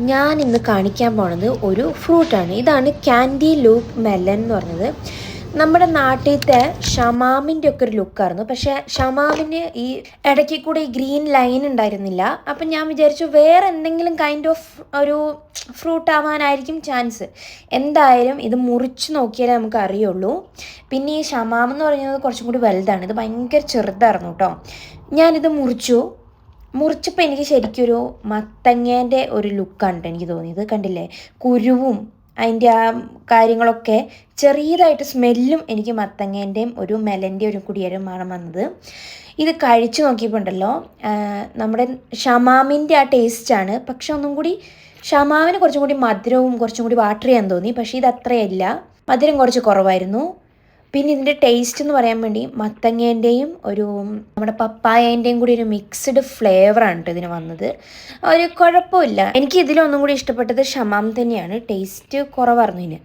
ഞാൻ ഇന്ന് കാണിക്കാൻ പോണത് ഒരു ഫ്രൂട്ടാണ്. ഇതാണ് ക്യാൻഡി ലൂപ്പ് മെല്ലൻ എന്ന് പറഞ്ഞത്. നമ്മുടെ നാട്ടിലത്തെ ഷമാമിന്റെ ഒക്കെ ഒരു ലുക്കായിരുന്നു പക്ഷേ ഷമാമിന് ഈ ഇടയ്ക്ക് കൂടെ ഈ ഗ്രീൻ ലൈൻ ഉണ്ടായിരുന്നില്ല. അപ്പം ഞാൻ വിചാരിച്ചു വേറെ എന്തെങ്കിലും കൈൻഡ് ഓഫ് ഒരു ഫ്രൂട്ട് ആവാനായിരിക്കും ചാൻസ് എന്തായാലും ഇത് മുറിച്ച് നോക്കിയാലേ നമുക്ക് അറിയുള്ളൂ. പിന്നെ ഈ ഷമാം എന്ന് പറയുന്നത് കുറച്ചും കൂടി വലുതാണ്. ഇത് ഭയങ്കര ചെറുതായിരുന്നു കേട്ടോ. ഞാനിത് മുറിച്ചു. മുറിച്ചപ്പോൾ എനിക്ക് ശരിക്കൊരു മത്തങ്ങേന്റെ ഒരു ലുക്കാണ് എനിക്ക് തോന്നിയത്. കണ്ടില്ലേ? കുരുവും അതിന്റെ ആ കാര്യങ്ങളൊക്കെ ചെറിയതായിട്ട് സ്മെല്ലും എനിക്ക് മത്തങ്ങേന്റെയും ഒരു മെലന്റെ ഒരു കുടിയേരമാണ് മണം വന്നത്. ഇത് കഴിച്ചു നോക്കിയപ്പോൾ ഉണ്ടല്ലോ നമ്മുടെ ഷമാമിന്റെ ആ ടേസ്റ്റാണ് പക്ഷെ ഒന്നും കൂടി ഷമാമിന് കുറച്ചും കൂടി മധുരവും കുറച്ചും കൂടി വാട്ടർ ചെയ്യാൻ തോന്നി. പക്ഷേ ഇത് അത്രയല്ല. മധുരം കുറച്ച് കുറവായിരുന്നു. പിന്നെ ഇതിന്റെ ടേസ്റ്റ് എന്ന് പറയാൻ വേണ്ടി മത്തങ്ങേന്റെയും ഒരു നമ്മുടെ പപ്പായേന്റെയും കൂടി ഒരു മിക്സ്ഡ് ഫ്ലേവറാണ് കേട്ടോ ഇതിന് വന്നത്. ഒരു കുഴപ്പമില്ല. എനിക്ക് ഇതിലൊന്നും കൂടി ഇഷ്ടപ്പെട്ടത് ഷമാം തന്നെയാണ്. ടേസ്റ്റ് കുറവായിരുന്നു ഇതിന്.